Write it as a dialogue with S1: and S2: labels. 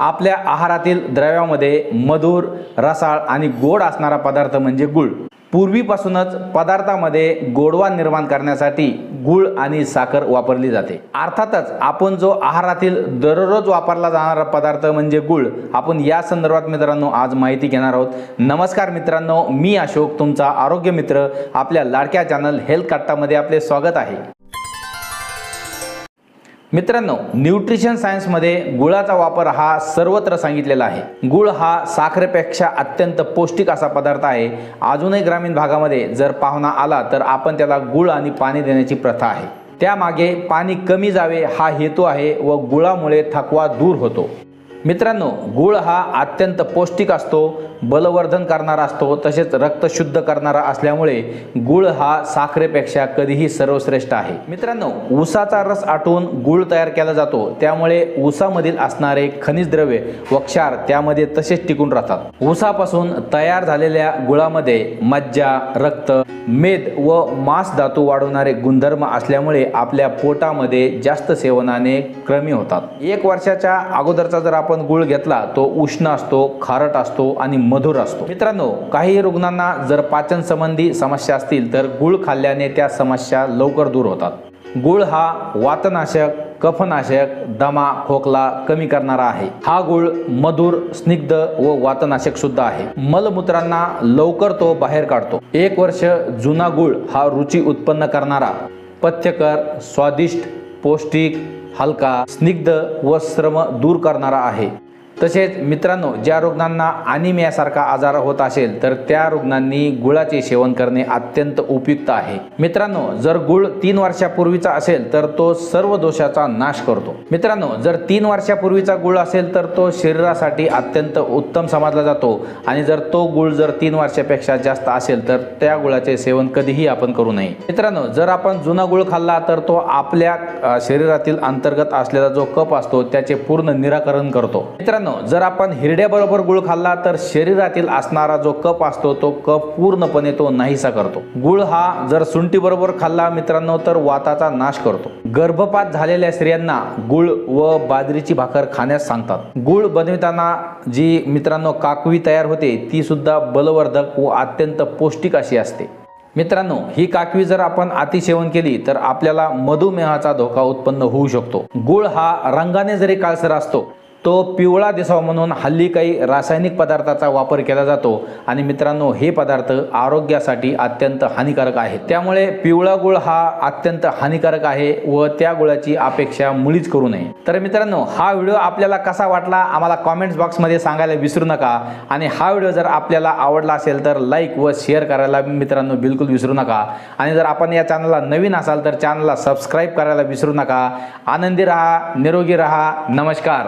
S1: आपल्या आहारातील द्रव्यामध्ये मधुर रसाळ आणि गोड असणारा पदार्थ म्हणजे गुळ. पूर्वीपासूनच पदार्थामध्ये गोडवा निर्माण करण्यासाठी गुळ आणि साखर वापरली जाते. अर्थातच आपण जो आहारातील दररोज वापरला जाणारा पदार्थ म्हणजे गुळ आपण या संदर्भात मित्रांनो आज माहिती घेणार आहोत. नमस्कार मित्रांनो मी अशोक तुमचा आरोग्य मित्र आपल्या लाडक्या चॅनल हेल्थ कट्टामध्ये आपले स्वागत आहे. मित्रांनो न्यूट्रिशन सायन्समध्ये गुळाचा वापर हा सर्वत्र सांगितलेला आहे. गुळ हा साखरेपेक्षा अत्यंत पौष्टिक असा पदार्थ आहे. अजूनही ग्रामीण भागामध्ये जर पाहुणा आला तर आपण त्याला गुळ आणि पाणी देण्याची प्रथा आहे. त्यामागे पाणी कमी जावे हा हेतू आहे व गुळामुळे थकवा दूर होतो. मित्रांनो गुळ हा अत्यंत पौष्टिक असतो बलवर्धन करणारा असतो तसेच रक्त शुद्ध करणारा असल्यामुळे गुळ हा साखरेपेक्षा कधीही सर्वश्रेष्ठ आहे. मित्रांनो ऊसाचा रस आटून गुळ तयार केला जातो त्यामुळे ऊसामधील असणारे खनिज द्रव्ये व क्षार त्यामध्ये तसेच टिकून राहतात. ऊसापासून तयार झालेल्या गुळामध्ये मज्जा रक्त मेद व मांस धातू वाढवणारे गुणधर्म असल्यामुळे आपल्या पोटामध्ये जास्त सेवनाने कमी होतात. एक वर्षाच्या अगोदरचा जर आपण गुळ घेतला तो उष्ण असतो खारट असतो आणि मधुर असतो. मित्रांनो काही रुग्णांना जर पाचन संबंधी समस्या असतील तर गुळ खाल्ल्याने त्या समस्या लवकर दूर होतात. गुळ हा वातनाशक कफनाशक दमा खोकला कमी करणारा आहे. हा गुळ मधुर स्निग्ध व वातनाशक सुद्धा आहे. मलमूत्रांना लवकर तो बाहेर काढतो. एक वर्ष जुना गुळ हा रुची उत्पन्न करणारा. पथ्यकर स्वादिष्ट पौष्टिक हलका स्निग्ध व श्रम दूर करणारा आहे. तसेच मित्रांनो ज्या रुग्णांना अनिमियासारखा आजार होत असेल तर त्या रुग्णांनी गुळाचे सेवन करणे अत्यंत उपयुक्त आहे. मित्रांनो जर गुळ तीन वर्षापूर्वीचा असेल तर तो सर्व दोषाचा नाश करतो. मित्रांनो जर तीन वर्षापूर्वीचा गुळ असेल तर तो शरीरासाठी अत्यंत उत्तम समजला जातो. आणि जर तो गुळ जर तीन वर्षापेक्षा जास्त असेल तर त्या गुळाचे सेवन कधीही आपण करू नये. मित्रांनो जर आपण जुना गुळ खाल्ला तर तो आपल्या शरीरातील अंतर्गत असलेला जो कप असतो त्याचे पूर्ण निराकरण करतो. मित्रांनो जर आपण हिरड्याबरोबर गुळ खाल्ला तर शरीरातील असणारा जो कप असतो तो कप पूर्णपणे तो नाहीसा करतो. गुळ हा जर सुंटीबरोबर खाल्ला मित्रांनो तर वाताचा नाश करतो. गर्भपात झालेल्या स्त्रियांना गुळ व बाजरीची भाकर खाण्यास सांगतात. गुळ बनविताना जी मित्रांनो काकवी तयार होते ती सुद्धा बलवर्धक व अत्यंत पौष्टिक अशी असते. मित्रांनो ही काकवी जर आपण अतिसेवन केली तर आपल्याला मधुमेहाचा धोका उत्पन्न होऊ शकतो. गुळ हा रंगाने जरी काळसर असतो तो पिवळा दिसावा म्हणून हल्ली काही रासायनिक पदार्थाचा वापर केला जातो. आणि मित्रांनो हे पदार्थ आरोग्यासाठी अत्यंत हानिकारक आहेत त्यामुळे पिवळा गुळ हा अत्यंत हानिकारक आहे व त्या गुळाची अपेक्षा मुळीच करू नये. तर मित्रांनो हा व्हिडिओ आपल्याला कसा वाटला आम्हाला कॉमेंट्स बॉक्समध्ये सांगायला विसरू नका. आणि हा व्हिडिओ जर आपल्याला आवडला असेल तर लाईक व शेअर करायला मित्रांनो बिलकुल विसरू नका. आणि जर आपण या चॅनलला नवीन असाल तर चॅनलला सबस्क्राईब करायला विसरू नका. आनंदी राहा निरोगी राहा. नमस्कार.